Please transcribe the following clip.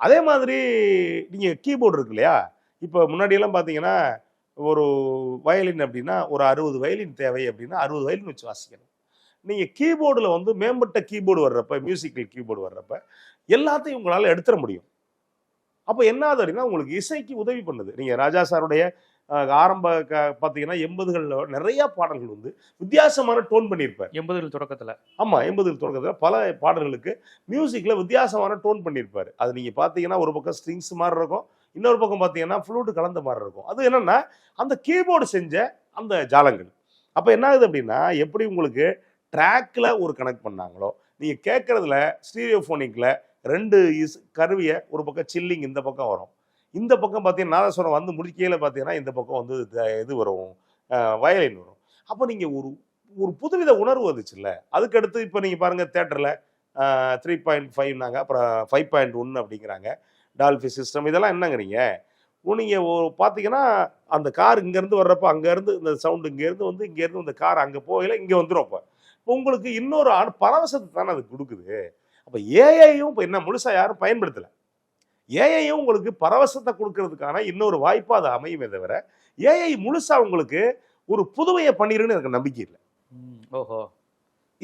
அதே மாதிரி நீங்கள் கீபோர்டு இருக்கு இல்லையா? இப்போ முன்னாடியெல்லாம் பார்த்தீங்கன்னா ஒரு வயலின் அப்படின்னா ஒரு அறுபது வயலின் தேவை அப்படின்னா அறுபது வயலின் வச்சு வாசிக்கணும். நீங்கள் கீபோர்டில் வந்து மேம்பட்ட கீபோர்டு வர்றப்ப மியூசிக்கல் கீபோர்டு வர்றப்ப எல்லாத்தையும் உங்களால் எடுத்துட முடியும். அப்போ என்ன ஆகுது அப்படின்னா உங்களுக்கு இசைக்கு உதவி பண்ணுது. நீங்கள் ராஜா சாருடைய ஆரம்ப க பார்த்தீங்கன்னா எண்பதுகளில் நிறைய பாடல்கள் வந்து வித்தியாசமான டோன் பண்ணியிருப்பார். எண்பதுகள் தொடக்கத்துல. ஆமா எண்பதுகள் தொடக்கத்தில் பல பாடல்களுக்கு மியூசிக்ல வித்தியாசமான டோன் பண்ணியிருப்பாரு. அது நீங்க பார்த்தீங்கன்னா ஒரு பக்கம் ஸ்ட்ரிங்ஸ் மாதிரி இருக்கும் இன்னொரு பக்கம் பார்த்தீங்கன்னா ஃப்ளூட் கலந்த மாதிரி இருக்கும். அது என்னன்னா அந்த கீபோர்டு செஞ்ச அந்த ஜாலங்கள். அப்ப என்ன ஆகுது அப்படின்னா எப்படி உங்களுக்கு ட்ராக்ல ஒரு கனெக்ட் பண்ணாங்களோ நீங்க கேட்கறதுல ஸ்டீரியோஃபோனிக்ல ரெண்டு இஸ் கருவியை ஒரு பக்கம் சில்லிங் இந்த பக்கம் வரும். இந்த பக்கம் பார்த்தீங்கன்னா நாதஸ்வரம் வந்து முடிக்கையில் பார்த்தீங்கன்னா இந்த பக்கம் வந்து த- இது வரும். வயலின் வரும். அப்போ நீங்கள் ஒரு ஒரு புதுவித உணர்வு வந்துச்சுல்ல? அதுக்கடுத்து இப்போ நீங்கள் பாருங்கள் தேட்டரில் த்ரீ பாயிண்ட் ஃபைவ்னாங்க அப்புறம் ஃபைவ் பாயிண்ட் ஒன் அப்படிங்கிறாங்க. டால்ஃபி சிஸ்டம் இதெல்லாம் என்னங்கிறீங்க? நீங்கள் பார்த்தீங்கன்னா அந்த கார் இங்கேருந்து வர்றப்ப அங்கேருந்து இந்த சவுண்டு இங்கேருந்து வந்து இங்கேருந்து இந்த கார் அங்கே போகல இங்கே வந்துடும் அப்போ. இப்போ உங்களுக்கு இன்னொரு ஆண் பரவசத்தை தானே அது கொடுக்குது. அப்போ ஏஐயும் இப்போ என்ன முழுசாக யாரும் பயன்படுத்தலை. ஏஐயும் உங்களுக்கு பரவசத்தை கொடுக்கறதுக்கான இன்னொரு வாய்ப்பாக அது அமையுமே தவிர ஏஐ முழுசாக உங்களுக்கு ஒரு புதுமையை பண்ணிடுன்னு எனக்கு நம்பிக்கை இல்லை. ஓஹோ.